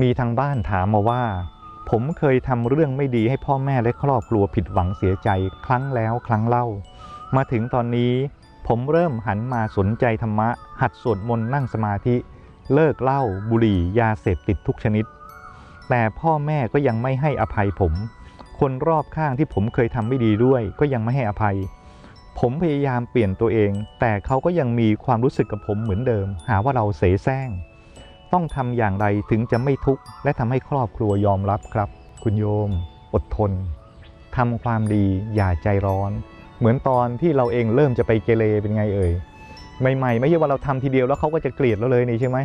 มีทางบ้านถามมาว่า ผมเคยทำเรื่องไม่ดีให้พ่อแม่และครอบครัวผิดหวังเสียใจครั้งแล้วครั้งเล่า มาถึงตอนนี้ ผมเริ่มหันมาสนใจธรรมะ หัดสวดมนต์นั่งสมาธิ เลิกเหล้าบุหรี่ ยาเสพติดทุกชนิด แต่พ่อแม่ก็ยังไม่ให้อภัยผม คนรอบข้างที่ผมเคยทำไม่ดีด้วย ก็ยังไม่ให้อภัย ผมพยายามเปลี่ยนตัวเอง แต่เขาก็ยังมีความรู้สึกกับผมเหมือนเดิม หาว่าเราเสแสร้ง ต้องทำอย่างไรถึงจะไม่ทุกข์และทำให้ครอบครัวยอมรับครับ คุณโยม อดทนทำความดีอย่าใจร้อน เหมือนตอนที่เราเองเริ่มจะไปเกเรเป็นไงเอ่ยใหม่ๆ ไม่ใช่ว่าเราทำทีเดียวแล้วเขาก็จะเกลียดเราเลยนี่ใช่ไหม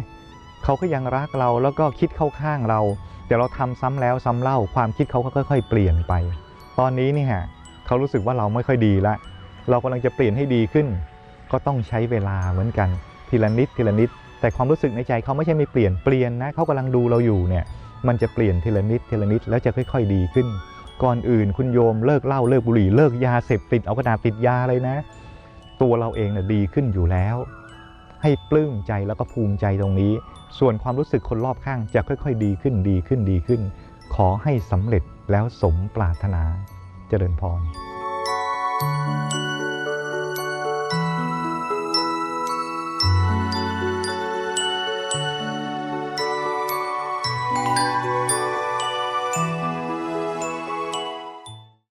เขาก็ยังรักเราแล้วก็คิดเข้าข้างเรา แต่เราทำซ้ำแล้วซ้ำเล่าความคิดเขาก็ค่อย ๆ เปลี่ยนไป ตอนนี้นี่ยเขารู้สึกว่าเราไม่ค่อยดีละเรากำลังจะเปลี่ยนให้ดีขึ้น ก็ต้องใช้เวลาเหมือนกัน ทีละนิดทีละนิด แต่ความรู้สึกในใจเขาไม่ใช่ไม่เปลี่ยนเปลี่ยนนะเขากำลังดูเราอยู่เนี่ยมันจะเปลี่ยนทีละนิดทีละนิดแล้วจะค่อย ๆ ดีขึ้น ก่อนอื่นคุณโยมเลิกเหล้าเลิกบุหรี่เลิกยาเสพติดเอากระดาษติดยาเลยนะ ตัวเราเองเนี่ยดีขึ้นอยู่แล้ว ให้ปลื้มใจแล้วก็ภูมิใจตรงนี้ ส่วนความรู้สึกคนรอบข้างจะค่อย ๆ ดีขึ้นดีขึ้นดีขึ้น ขอให้สำเร็จแล้วสมปรารถนาเจริญพร